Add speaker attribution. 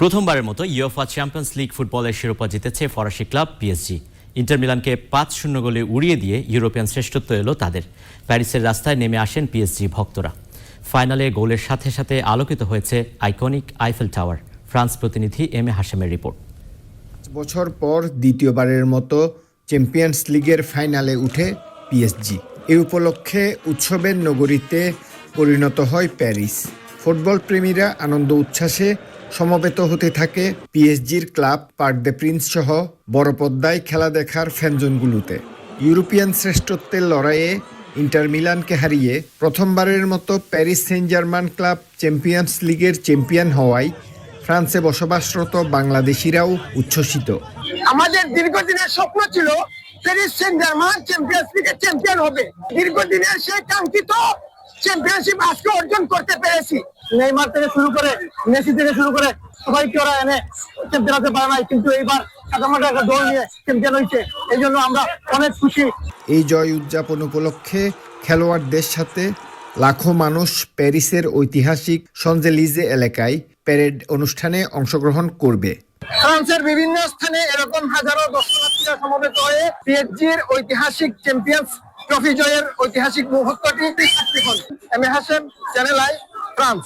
Speaker 1: প্রথমবারের মতো UEFA champions league ফুটবলের শিরোপা জিতেছে ফরাসি ক্লাব পিএসজি ইন্টার মিলানকে পাঁচ শূন্য গোলে উড়িয়ে দিয়ে ইউরোপিয়ান শ্রেষ্ঠত্ব এলো তাদের। প্যারিসের রাস্তায় নেমে আসেন পিএসজি ভক্তরা। ফাইনালে গোলের সাথে সাথে আলোকিত হয়েছে আইকনিক আইফেল টাওয়ার ফ্রান্স প্রতিনিধি এম এ হাশেমের রিপোর্ট।
Speaker 2: বছর পর দ্বিতীয়বারের মতো চ্যাম্পিয়ন্স লিগের ফাইনালে উঠে পিএসজি এই উপলক্ষে উৎসবের নগরীতে পরিণত হয় প্যারিস। ফুটবল প্রেমীরা আনন্দ উচ্ছ্বাসে সমবেত হতে থাকে পিএসজির ক্লাব, পার্ক দ্য প্রিন্স সহ বড় পদ্মায় খেলা দেখার ফ্যানজনগুলোতে। ইউরোপিয়ান শ্রেষ্ঠত্বের লড়াইয়ে ইন্টার মিলানকে হারিয়ে প্রথমবারের মতো Paris Saint Germain club Champions লিগের চ্যাম্পিয়ন হওয়ায় ফ্রান্সে বসবাসরত বাংলাদেশিরাও উচ্ছ্বসিত।
Speaker 3: আমাদের দীর্ঘদিনের স্বপ্ন ছিল প্যারিস সেন্ট জার্মান চ্যাম্পিয়ন্স লিগের চ্যাম্পিয়ন হবে। দীর্ঘদিনের সেই কাঙ্ক্ষিত চ্যাম্পিয়নশিপ আজকে অর্জন করতে পেরেছি। নেইমার থেকে শুরু করে মেসি থেকে শুরু করে সবাইকে ওরা এনে চ্যাম্পিয়ন হতে পারে নাই কিন্তু এইবার কাটামাটা একটা দল নিয়ে চ্যাম্পিয়ন হয়েছে। এই জন্য আমরা অনেক খুশি।
Speaker 2: এই জয় উদযাপন উপলক্ষে খেলোয়াড়দের সাথে লাখো মানুষ প্যারিসের ঐতিহাসিক সঞ্জেলিজে এলাকায় প্যারেড অনুষ্ঠানে অংশগ্রহণ করবে।
Speaker 3: ফ্রান্সের বিভিন্ন স্থানে এরকম হাজারো দর্শনার্থীরা সমবেত হয়ে পিএসজির ঐতিহাসিক চ্যাম্পিয়ন্স ট্রফি জয়ের ঐতিহাসিক মুহূর্তটি M A Hashem Channel I France